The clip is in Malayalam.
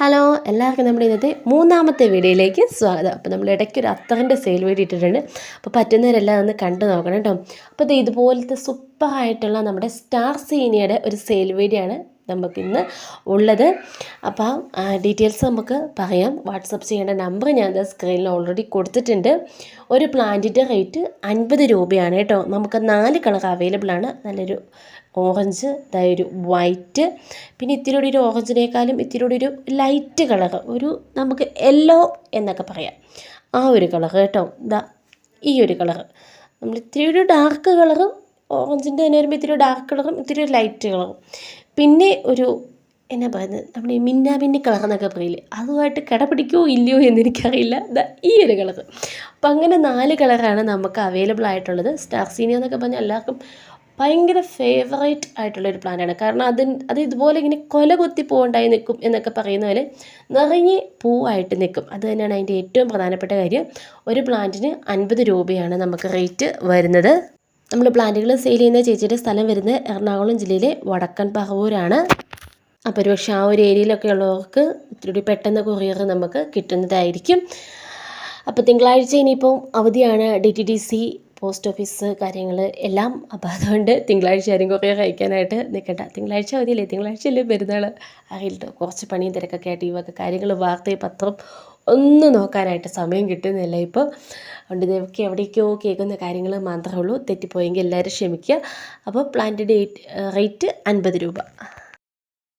ഹലോ എല്ലാവർക്കും നമ്മുടെ ഇന്നത്തെ മൂന്നാമത്തെ വീഡിയോയിലേക്ക് സ്വാഗതം. അപ്പോൾ നമ്മൾ ഇടയ്ക്ക് ഒരു അത്തറിന്റെ സെയിൽ വീഡിയോ ഇട്ടിട്ടുണ്ട്. അപ്പോൾ പറ്റുന്നവരെല്ലാം ഒന്ന് കണ്ടു നോക്കണം കേട്ടോ. അപ്പോൾ ഇത് ഇതുപോലത്തെ സൂപ്പറായിട്ടുള്ള നമ്മുടെ സ്റ്റാർ സീനിയയുടെ ഒരു സെയിൽ ആണ് നമുക്കിന്ന് ഉള്ളത്. അപ്പോൾ ഡീറ്റെയിൽസ് നമുക്ക് പറയാം. വാട്സപ്പ് ചെയ്യേണ്ട നമ്പർ ഞാൻ സ്ക്രീനിൽ ഓൾറെഡി കൊടുത്തിട്ടുണ്ട്. ഒരു പ്ലാന്റിന്റെ റേറ്റ് അൻപത് രൂപയാണ് കേട്ടോ. നമുക്ക് നാല് കളർ അവൈലബിൾ ആണ്. നല്ലൊരു ഓറഞ്ച് ഒരു വൈറ്റ് പിന്നെ ഇത്തിരി കൂടി ഒരു ഓറഞ്ചിനേക്കാളും ഇത്തിരി കൂടി ഒരു ലൈറ്റ് കളർ ഒരു നമുക്ക് യെല്ലോ എന്നൊക്കെ പറയാം. ആ ഒരു കളർ കേട്ടോ. ഇതാ ഈ ഒരു കളർ നമ്മൾ ഇത്തിരി ഒരു ഡാർക്ക് കളറും ഓറഞ്ചിന്റെ തന്നെ വരുമ്പോൾ ഇത്തിരി ഡാർക്ക് കളറും ഇത്തിരി ലൈറ്റ് കളറും പിന്നെ ഒരു എന്നാ പറയുന്നത്? നമ്മുടെ ഈ മിന്നാ മിന്നി കളർ എന്നൊക്കെ പറയില്ലേ? അതുമായിട്ട് കിടപിടിക്കുമോ ഇല്ലയോ എന്നെനിക്കറിയില്ല ഈ ഒരു കളർ അപ്പം അങ്ങനെ നാല് കളറാണ് നമുക്ക് അവൈലബിൾ ആയിട്ടുള്ളത്. സ്റ്റാർ സീനിയ എന്നൊക്കെ പറഞ്ഞാൽ എല്ലാവർക്കും ഭയങ്കര ഫേവറേറ്റ് ആയിട്ടുള്ള ഒരു പ്ലാന്റാണ് കാരണം അതിന് അത് ഇതുപോലെ ഇങ്ങനെ കൊല കൊത്തി പൂവുണ്ടായി നിൽക്കും എന്നൊക്കെ പറയുന്ന പോലെ നിറഞ്ഞ് പൂവായിട്ട് നിൽക്കും. അത് തന്നെയാണ് അതിന്റെ ഏറ്റവും പ്രധാനപ്പെട്ട കാര്യം. ഒരു പ്ലാന്റിന് അൻപത് രൂപയാണ് നമുക്ക് റേറ്റ് വരുന്നത്. നമ്മൾ പ്ലാന്റുകൾ സെയിൽ ചെയ്യുന്ന ചേച്ചിയുടെ സ്ഥലം വരുന്നത് എറണാകുളം ജില്ലയിലെ വടക്കൻ പറവൂരാണ്. അപ്പോൾ ഒരു പക്ഷേ ആ ഒരു ഏരിയയിലൊക്കെ ഉള്ളവർക്ക് ഇത്തിരി പെട്ടെന്ന് കൊറിയർ നമുക്ക് കിട്ടുന്നതായിരിക്കും. അപ്പോൾ തിങ്കളാഴ്ച ഇനിയിപ്പോൾ അവധിയാണ് D T D C post office കാര്യങ്ങൾ എല്ലാം. അപ്പോൾ അതുകൊണ്ട് തിങ്കളാഴ്ച ആരും കൊറിയർ അയക്കാനായിട്ട് നിൽക്കണ്ട. തിങ്കളാഴ്ച അവധിയല്ലേ? തിങ്കളാഴ്ച അല്ലേ പെരുന്നാൾ അറിയില്ല കുറച്ച് പണിയും തിരക്കൊക്കെ ആയിട്ട് ഈ വക കാര്യങ്ങൾ വാർത്തയും പത്രം ഒന്നും നോക്കാനായിട്ട് സമയം കിട്ടുന്നില്ല. ഇപ്പോൾ അതുകൊണ്ട് ഇതൊക്കെ എവിടേക്കോ കേൾക്കുന്ന കാര്യങ്ങൾ മാത്രമേ ഉള്ളൂ. തെറ്റിപ്പോയെങ്കിൽ എല്ലാവരും ക്ഷമിക്കുക. അപ്പോൾ പ്ലാന്റ് ഡേറ്റ് റേറ്റ് അൻപത് രൂപ.